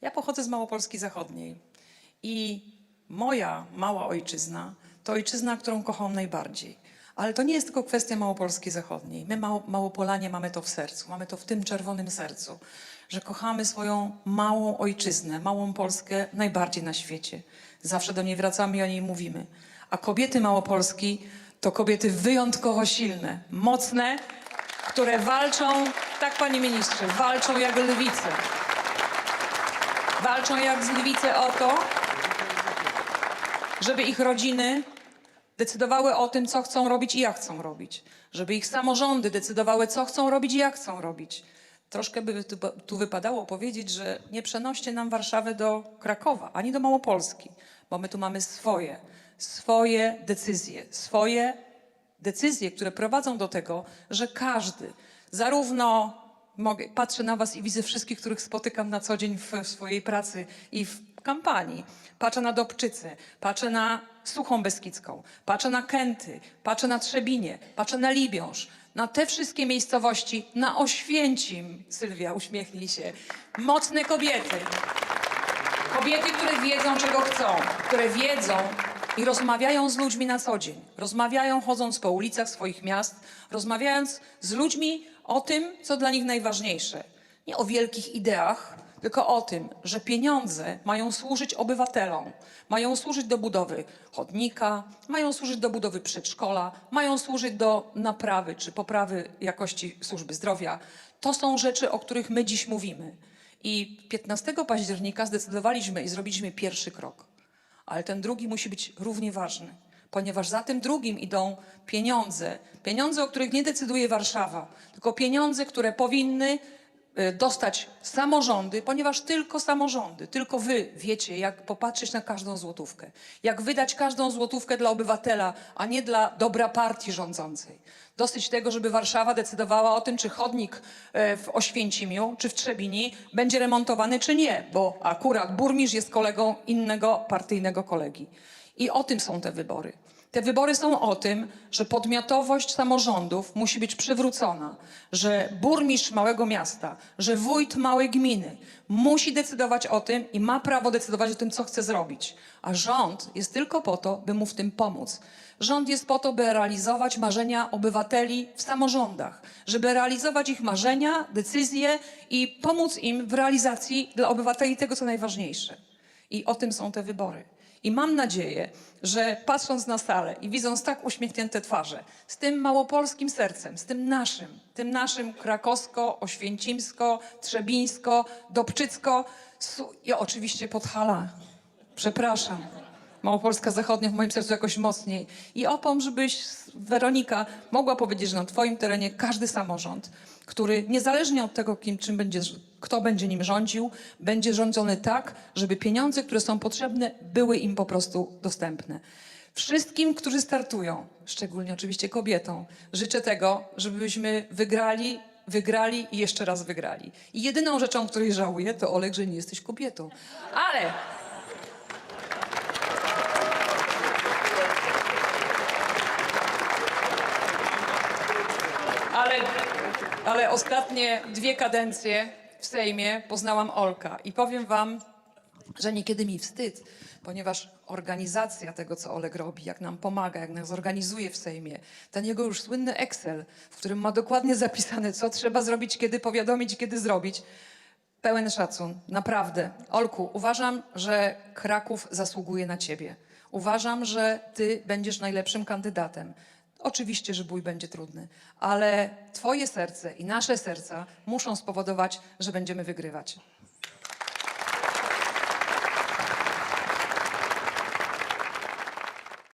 Ja pochodzę z Małopolski Zachodniej i moja mała ojczyzna to ojczyzna, którą kocham najbardziej. Ale to nie jest tylko kwestia Małopolski Zachodniej. My, Mało, Małopolanie, mamy to w sercu, mamy to w tym czerwonym sercu, że kochamy swoją małą ojczyznę, małą Polskę najbardziej na świecie. Zawsze do niej wracamy i o niej mówimy. A kobiety Małopolski to kobiety wyjątkowo silne, mocne, które walczą, tak panie ministrze, walczą jak lwice. Walczą jak z lwice o to, żeby ich rodziny decydowały o tym, co chcą robić i jak chcą robić. Żeby ich samorządy decydowały, co chcą robić i jak chcą robić. Troszkę by tu, tu wypadało powiedzieć, że nie przenoście nam Warszawy do Krakowa, ani do Małopolski, bo my tu mamy swoje, swoje decyzje, swoje decyzje, które prowadzą do tego, że każdy, zarówno mogę, patrzę na Was i widzę wszystkich, których spotykam na co dzień w, w swojej pracy i w kampanii. Patrzę na Dobczycę, patrzę na Suchą Beskidzką, patrzę na Kęty, patrzę na Trzebinie, patrzę na Libiąż, na te wszystkie miejscowości, na Oświęcim, Sylwia, uśmiechnij się, mocne kobiety, Kobiety, które wiedzą, czego chcą, które wiedzą i rozmawiają z ludźmi na co dzień. Rozmawiają chodząc po ulicach swoich miast, rozmawiając z ludźmi o tym, co dla nich najważniejsze. Nie o wielkich ideach, tylko o tym, że pieniądze mają służyć obywatelom, mają służyć do budowy chodnika, mają służyć do budowy przedszkola, mają służyć do naprawy czy poprawy jakości służby zdrowia. To są rzeczy, o których my dziś mówimy. I 15 października zdecydowaliśmy i zrobiliśmy pierwszy krok. Ale ten drugi musi być równie ważny, ponieważ za tym drugim idą pieniądze. Pieniądze, o których nie decyduje Warszawa, tylko pieniądze, które powinny dostać samorządy, ponieważ tylko samorządy, tylko wy wiecie, jak popatrzeć na każdą złotówkę. Jak wydać każdą złotówkę dla obywatela, a nie dla dobra partii rządzącej. Dosyć tego, żeby Warszawa decydowała o tym, czy chodnik e, w Oświęcimiu, czy w Trzebini będzie remontowany, czy nie, bo akurat burmistrz jest kolegą innego partyjnego kolegi. I o tym są te wybory. Te wybory są o tym, że podmiotowość samorządów musi być przywrócona, że burmistrz małego miasta, że wójt małej gminy musi decydować o tym i ma prawo decydować o tym, co chce zrobić. A rząd jest tylko po to, by mu w tym pomóc. Rząd jest po to, by realizować marzenia obywateli w samorządach, żeby realizować ich marzenia, decyzje i pomóc im w realizacji dla obywateli tego, co najważniejsze. I o tym są te wybory. I mam nadzieję, że patrząc na salę i widząc tak uśmiechnięte twarze, z tym małopolskim sercem, z tym naszym, tym naszym krakowsko, oświęcimsko, trzebińsko, dobczycko i oczywiście Podhala. Przepraszam. Małopolska Zachodnia w moim sercu jakoś mocniej. I opom, żebyś, Weronika, mogła powiedzieć, że na twoim terenie każdy samorząd, który niezależnie od tego, kim, czym będzie, kto będzie nim rządził, będzie rządzony tak, żeby pieniądze, które są potrzebne, były im po prostu dostępne. Wszystkim, którzy startują, szczególnie oczywiście kobietom, życzę tego, żebyśmy wygrali, wygrali i jeszcze raz wygrali. I jedyną rzeczą, której żałuję, to Olek, że nie jesteś kobietą. Ale ale ostatnie dwie kadencje w Sejmie poznałam Olka i powiem wam, że niekiedy mi wstyd, ponieważ organizacja tego, co Oleg robi, jak nam pomaga, jak nas organizuje w Sejmie, ten jego już słynny Excel, w którym ma dokładnie zapisane, co trzeba zrobić, kiedy powiadomić, kiedy zrobić, pełen szacun, naprawdę. Olku, uważam, że Kraków zasługuje na ciebie. Uważam, że ty będziesz najlepszym kandydatem. Oczywiście, że bój będzie trudny, ale twoje serce i nasze serca muszą spowodować, że będziemy wygrywać.